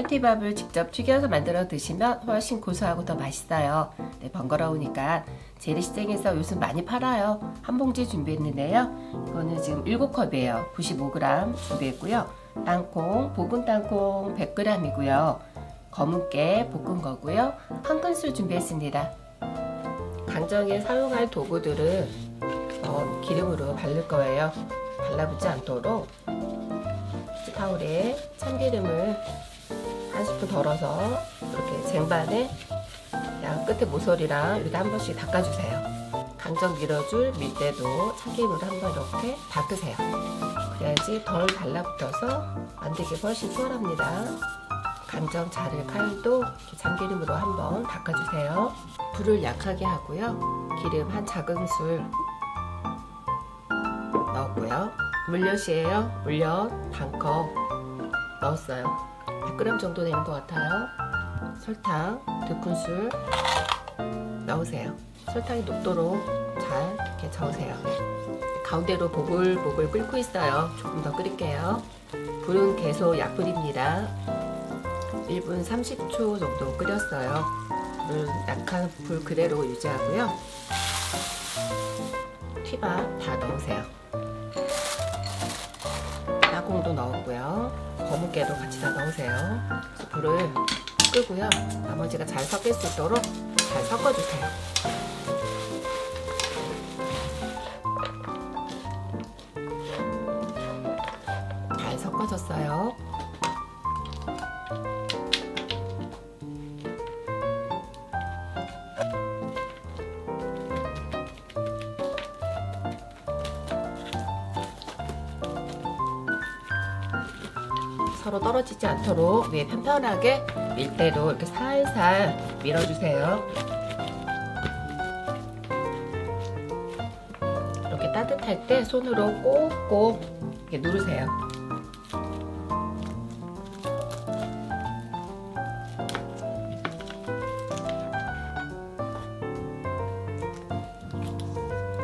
딸티밥을 직접 튀겨서 만들어 드시면 훨씬 고소하고 더 맛있어요. 네, 번거로우니까 재래 시장에서 요즘 많이 팔아요. 한 봉지 준비했는데요. 이거는 지금 7컵이에요. 95g 준비했고요. 땅콩, 볶은 땅콩 100g이고요. 검은깨 볶은 거고요. 한 큰술 준비했습니다. 강정에 사용할 도구들은 어, 기름으로 바를 거예요. 발라붙지 않도록 타올에 참기름을 한 스푼 덜어서 이렇게 쟁반에 양 끝에 모서리랑 이렇게 한 번씩 닦아주세요. 강정 밀어줄 밀대도 참기름으로 한번 이렇게 닦으세요. 그래야지 덜 달라붙어서 만들기 훨씬 수월합니다. 강정 자를 칼도 참기름으로 한번 닦아주세요. 불을 약하게 하고요. 기름 한 작은술 넣었고요. 물엿이에요. 물엿 반컵 넣었어요. 100g 정도 되는 것 같아요. 설탕 2큰술 넣으세요. 설탕이 녹도록 잘 이렇게 저으세요. 가운데로 보글보글 끓고 있어요. 조금 더 끓일게요. 불은 계속 약불입니다. 1분 30초 정도 끓였어요. 불 약한 불 그대로 유지하고요. 튀밥 다 넣으세요. 땅콩도 넣었고요. 검은깨도 같이 다 넣으세요. 불을 끄고요. 나머지가 잘 섞일 수 있도록 잘 섞어주세요. 잘 섞어졌어요. 서로 떨어지지 않도록 위에 편편하게 밀대로 이렇게 살살 밀어주세요. 이렇게 따뜻할 때 손으로 꼭꼭 이렇게 누르세요.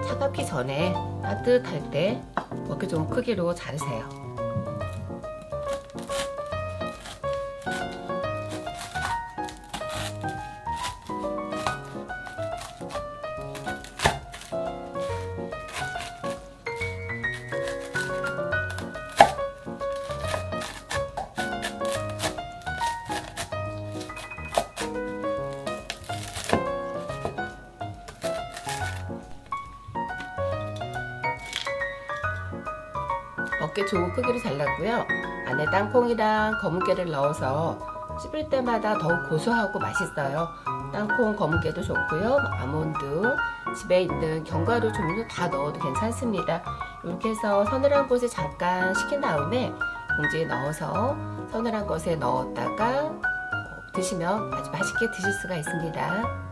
차갑기 전에 따뜻할 때 이렇게 좀 크기로 자르세요. 어깨 좋은 크기로 잘랐고요. 안에 땅콩이랑 검은깨를 넣어서 씹을 때마다 더욱 고소하고 맛있어요. 땅콩, 검은깨도 좋고요. 아몬드, 집에 있는 견과류 종류 다 넣어도 괜찮습니다. 이렇게 해서 서늘한 곳에 잠깐 식힌 다음에 봉지에 넣어서 서늘한 곳에 넣었다가 드시면 아주 맛있게 드실 수가 있습니다.